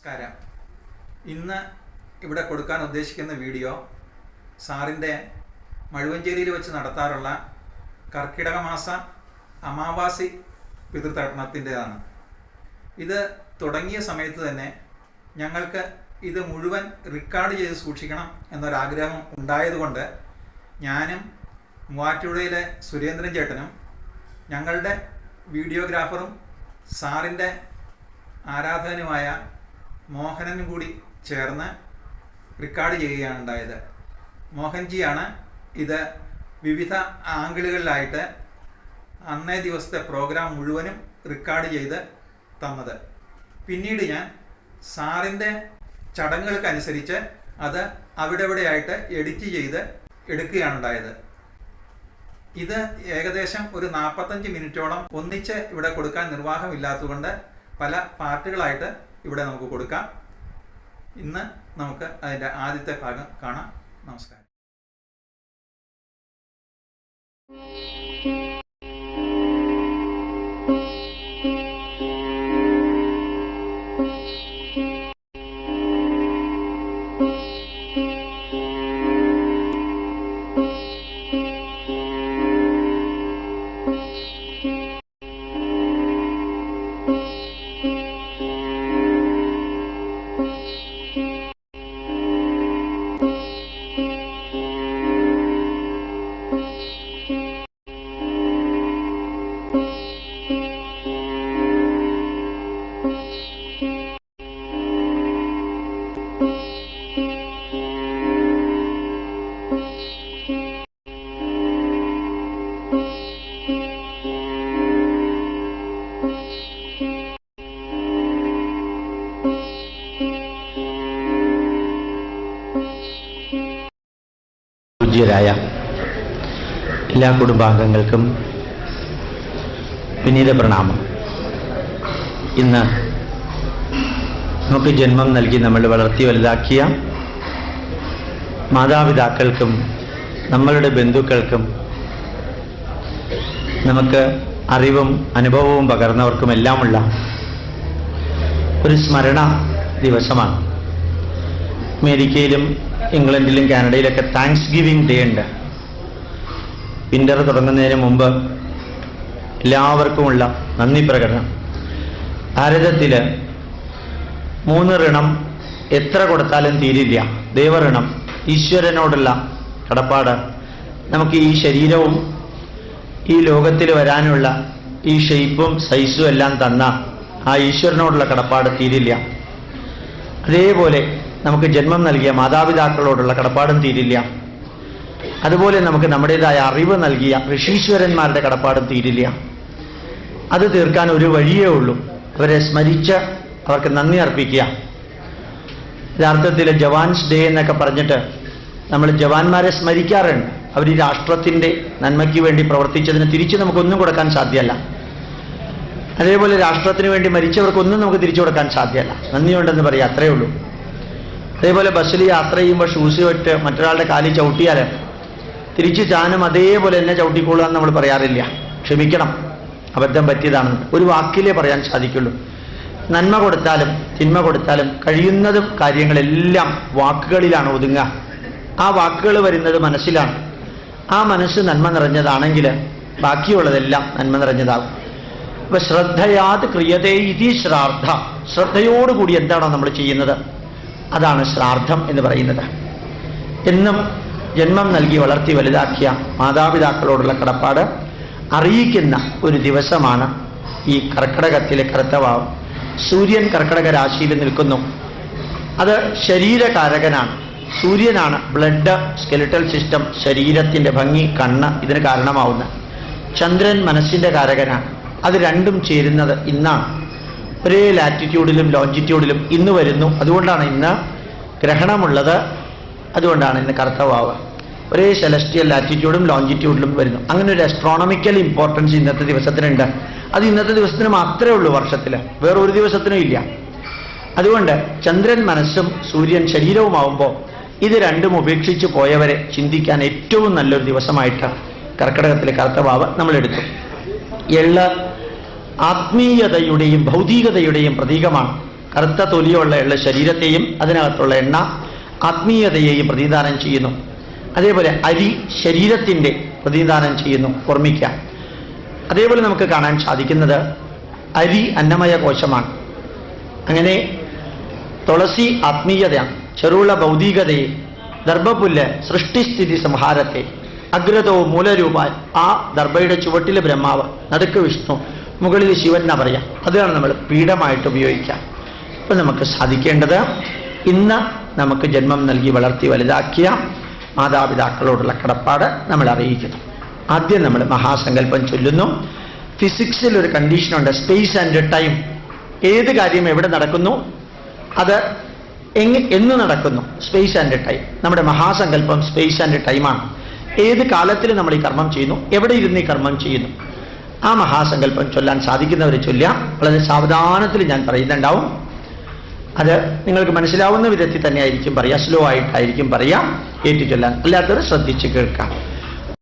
നമസ്കാരം. ഇന്ന് ഇവിടെ കൊടുക്കാൻ ഉദ്ദേശിക്കുന്ന വീഡിയോ സാറിന്റെ മഴുവഞ്ചേരിയിൽ വെച്ച് നടത്താറുള്ള കർക്കിടക മാസ അമാവാസി പിതൃതർപ്പണത്തിന്റെതാണ്. ഇത് തുടങ്ങിയ സമയത്ത് തന്നെ ഞങ്ങൾക്ക് ഇത് മുഴുവൻ റെക്കോർഡ് ചെയ്ത് സൂക്ഷിക്കണം എന്നൊരാഗ്രഹം ഉണ്ടായതുകൊണ്ട് ഞാനും മൂവാറ്റുപുഴയിലെ സുരേന്ദ്രൻ ചേട്ടനും ഞങ്ങളുടെ വീഡിയോഗ്രാഫറും സാറിന്റെ ആരാധകനുമായ മോഹനനും കൂടി ചേർന്ന് റെക്കോർഡ് ചെയ്യുകയാണ് ഉണ്ടായത് മോഹൻജിയാണ് ഇത് വിവിധ ആംഗിളുകളിലായിട്ട് അന്നേ ദിവസത്തെ പ്രോഗ്രാം മുഴുവനും റെക്കോർഡ് ചെയ്ത് തന്നത്. പിന്നീട് ഞാൻ സാറിന്റെ ചടങ്ങുകൾക്കനുസരിച്ച് അത് അവിടെ ഇവിടെയായിട്ട് എഡിറ്റ് ചെയ്ത് എടുക്കുകയാണ് ഉണ്ടായത് ഇത് ഏകദേശം ഒരു നാൽപ്പത്തഞ്ച് മിനിറ്റോളം ഒന്നിച്ച് ഇവിടെ കൊടുക്കാൻ നിർവാഹമില്ലാത്തതുകൊണ്ട് പല പാർട്ടുകളായിട്ട് ഇവിടെ നമുക്ക് കൊടുക്കാം. ഇന്ന് നമുക്ക് അതിന്റെ ആദ്യത്തെ ഭാഗം കാണാം. നമസ്കാരം. പൂജ്യരായ എല്ലാ കുടുംബാംഗങ്ങൾക്കും വിനീത പ്രണാമം. ഇന്ന് നമുക്ക് ജന്മം നൽകി നമ്മൾ വളർത്തി വലുതാക്കിയ മാതാപിതാക്കൾക്കും നമ്മളുടെ ബന്ധുക്കൾക്കും നമുക്ക് അറിവും അനുഭവവും പകർന്നവർക്കും എല്ലാമുള്ള ഒരു സ്മരണ ദിവസമാണ്. അമേരിക്കയിലും ഇംഗ്ലണ്ടിലും കാനഡയിലൊക്കെ താങ്ക്സ് ഗിവിംഗ് ഡേ ഉണ്ട്. വിന്റർ തുടങ്ങുന്നതിന് മുമ്പ് എല്ലാവർക്കുമുള്ള നന്ദി പ്രകടനം. ഭാരതത്തിൽ മൂന്ന് ഋണം എത്ര കൊടുത്താലും തീരില്ല. ദൈവഋണം ഈശ്വരനോടുള്ള കടപ്പാട്. നമുക്ക് ഈ ശരീരവും ഈ ലോകത്തിൽ വരാനുള്ള ഈ ഷെയ്പ്പും സൈസും എല്ലാം തന്ന ആ ഈശ്വരനോടുള്ള കടപ്പാട് തീരില്ല. അതേപോലെ നമുക്ക് ജന്മം നൽകിയ മാതാപിതാക്കളോടുള്ള കടപ്പാടും തീരില്ല. അതുപോലെ നമുക്ക് നമ്മുടേതായ അറിവ് നൽകിയ ഋഷീശ്വരന്മാരുടെ കടപ്പാടും തീരില്ല. അത് തീർക്കാൻ ഒരു വഴിയേ ഉള്ളൂ. അവരെ സ്മരിച്ച് അവർക്ക് നന്ദി അർപ്പിക്കുക. യഥാർത്ഥത്തിൽ ജവാൻസ് ഡേ എന്നൊക്കെ പറഞ്ഞിട്ട് നമ്മൾ ജവാന്മാരെ സ്മരിക്കാറുണ്ട്. അവർ ഈ രാഷ്ട്രത്തിന്റെ നന്മയ്ക്ക് വേണ്ടി പ്രവർത്തിച്ചതിന് തിരിച്ച് നമുക്കൊന്നും കൊടുക്കാൻ സാധ്യമല്ല. അതേപോലെ രാഷ്ട്രത്തിന് വേണ്ടി മരിച്ചവർക്കൊന്നും നമുക്ക് തിരിച്ചു കൊടുക്കാൻ സാധ്യമല്ല. നന്ദിയുണ്ടെന്ന് പറയാം അത്രയേ ഉള്ളൂ. അതേപോലെ ബസ്സിൽ യാത്ര ചെയ്യുമ്പോൾ ഷൂസ് ഇട്ട് മറ്റൊരാളുടെ കാലിൽ ചവിട്ടിയാൽ തിരിച്ച് ചാനും അതേപോലെ എന്നെ ചവിട്ടിക്കൊള്ളുക എന്ന് നമ്മൾ പറയാറില്ല. ക്ഷമിക്കണം. അബദ്ധം പറ്റിയതാണെന്ന്. ഒരു വാക്കിലേ പറയാൻ സാധിക്കുള്ളൂ. നന്മ കൊടുത്താലും തിന്മ കൊടുത്താലും കഴിയുന്നതും കാര്യങ്ങളെല്ലാം വാക്കുകളിലാണ് ഒതുങ്ങുക. ആ വാക്കുകൾ വരുന്നത് മനസ്സിലാണ്. ആ മനസ്സ് നന്മ നിറഞ്ഞതാണെങ്കിൽ ബാക്കിയുള്ളതെല്ലാം നന്മ നിറഞ്ഞതാകും. അപ്പൊ ശ്രദ്ധയാത് ക്രിയതേ ഇതി ശ്രാദ്ധ. ശ്രദ്ധയോടുകൂടി എന്താണോ നമ്മൾ ചെയ്യുന്നത്? അതാണ് ശ്രാദ്ധം എന്ന് പറയുന്നത്. എന്നും ജന്മം നൽകി വളർത്തി വലുതാക്കിയ മാതാപിതാക്കളോടുള്ള കടപ്പാട് അറിയിക്കുന്ന ഒരു ദിവസമാണ് ഈ കർക്കടകത്തിലെ കറുത്തവാവ്. സൂര്യൻ കർക്കടക രാശിയിൽ നിൽക്കുന്നു. അത് ശരീരകാരകനാണ്. സൂര്യനാണ് ബ്ലഡ് സ്കെലിറ്റൽ സിസ്റ്റം ശരീരത്തിന്റെ ഭംഗി കണ്ണ് ഇതിന് കാരണമാവുന്നത്. ചന്ദ്രൻ മനസ്സിന്റെ കാരകനാണ്. അത് രണ്ടും ചേരുന്നത് ഇന്നാണ്. ഒരേ ലാറ്റിറ്റ്യൂഡിലും ലോഞ്ചിറ്റ്യൂഡിലും ഇന്ന് വരുന്നു. അതുകൊണ്ടാണ് ഇന്ന് ഗ്രഹണമുള്ളത്. അതുകൊണ്ടാണ് ഇന്ന് കർത്തവാവ്. ഒരേ സെലസ്റ്റിയൽ ലാറ്റിറ്റ്യൂഡും ലോഞ്ചിറ്റ്യൂഡിലും വരുന്നു. അങ്ങനെ ഒരു അസ്ട്രോണമിക്കൽ ഇമ്പോർട്ടൻസ് ഇന്നത്തെ ദിവസത്തിനുണ്ട്. അത് ഇന്നത്തെ ദിവസത്തിന് മാത്രമേ ഉള്ളൂ വർഷത്തിൽ. വേറെ ഒരു ദിവസത്തിനും ഇല്ല. അതുകൊണ്ട് ചന്ദ്രൻ മനസ്സും സൂര്യൻ ശരീരവുമാവുമ്പോൾ ഇത് രണ്ടും ഉപേക്ഷിച്ച് പോയവരെ ചിന്തിക്കാൻ ഏറ്റവും നല്ലൊരു ദിവസമായിട്ട് കർക്കിടകത്തിലെ കർത്തവാവ് നമ്മൾ എടുത്തു എള്ള് ആത്മീയതയുടെയും ഭൗതികതയുടെയും പ്രതീകമാണ്. കറുത്ത തൊലിയുള്ള ശരീരത്തെയും അതിനകത്തുള്ള എണ്ണ ആത്മീയതയെയും പ്രതിദാനം ചെയ്യുന്നു. അതേപോലെ അരി ശരീരത്തിന്റെ പ്രതിദാനം ചെയ്യുന്നു ഓർമ്മിക്കാം അതേപോലെ നമുക്ക് കാണാൻ സാധിക്കുന്നത് അരി അന്നമയ കോശമാണ്. അങ്ങനെ തുളസി ആത്മീയതയാണ് ചെറുള്ള ഭൗതികതയെ ദർഭപുല്ല് സൃഷ്ടിസ്ഥിതി സംഹാരത്തെ അഗ്രതവും മൂലരൂപ ആ ദർഭയുടെ ചുവട്ടിലെ ബ്രഹ്മാവ് നടുക്ക് വിഷ്ണു മുകളിൽ ശിവൻ എന്നാ പറയാം? അതാണ് നമ്മൾ പീഠമായിട്ട് ഉപയോഗിക്കാം അപ്പൊ നമുക്ക് സാധിക്കേണ്ടത് ഇന്ന് നമുക്ക് ജന്മം നൽകി വളർത്തി വലുതാക്കിയ മാതാപിതാക്കളോടുള്ള കടപ്പാട് നമ്മൾ അറിയിക്കുന്നു. ആദ്യം നമ്മൾ മഹാസങ്കല്പം ചൊല്ലുന്നു. ഫിസിക്സിൽ ഒരു കണ്ടീഷനുണ്ട് സ്പേസ് ആൻഡ് ടൈം ഏത് കാര്യം എവിടെ നടക്കുന്നു? അത് എങ് എന്ന് നടക്കുന്നു? സ്പേസ് ആൻഡ് ടൈം നമ്മുടെ മഹാസങ്കല്പം സ്പേസ് ആൻഡ് ടൈമാണ് ഏത് കാലത്തിൽ നമ്മൾ ഈ കർമ്മം ചെയ്യുന്നു? എവിടെ ഇരുന്ന് ഈ കർമ്മം ചെയ്യുന്നു? ആ മഹാസങ്കല്പം ചൊല്ലാൻ സാധിക്കുന്നവർ ചൊല്ലാം വളരെ സാവധാനത്തിൽ ഞാൻ പറയുന്നുണ്ടാവും. അത് നിങ്ങൾക്ക് മനസ്സിലാവുന്ന വിധത്തിൽ തന്നെ ആയിരിക്കും പറയാം സ്ലോ ആയിട്ടായിരിക്കും പറയാം ഏറ്റു ചൊല്ലാൻ അല്ലാത്തവർ ശ്രദ്ധിച്ച് കേൾക്കാം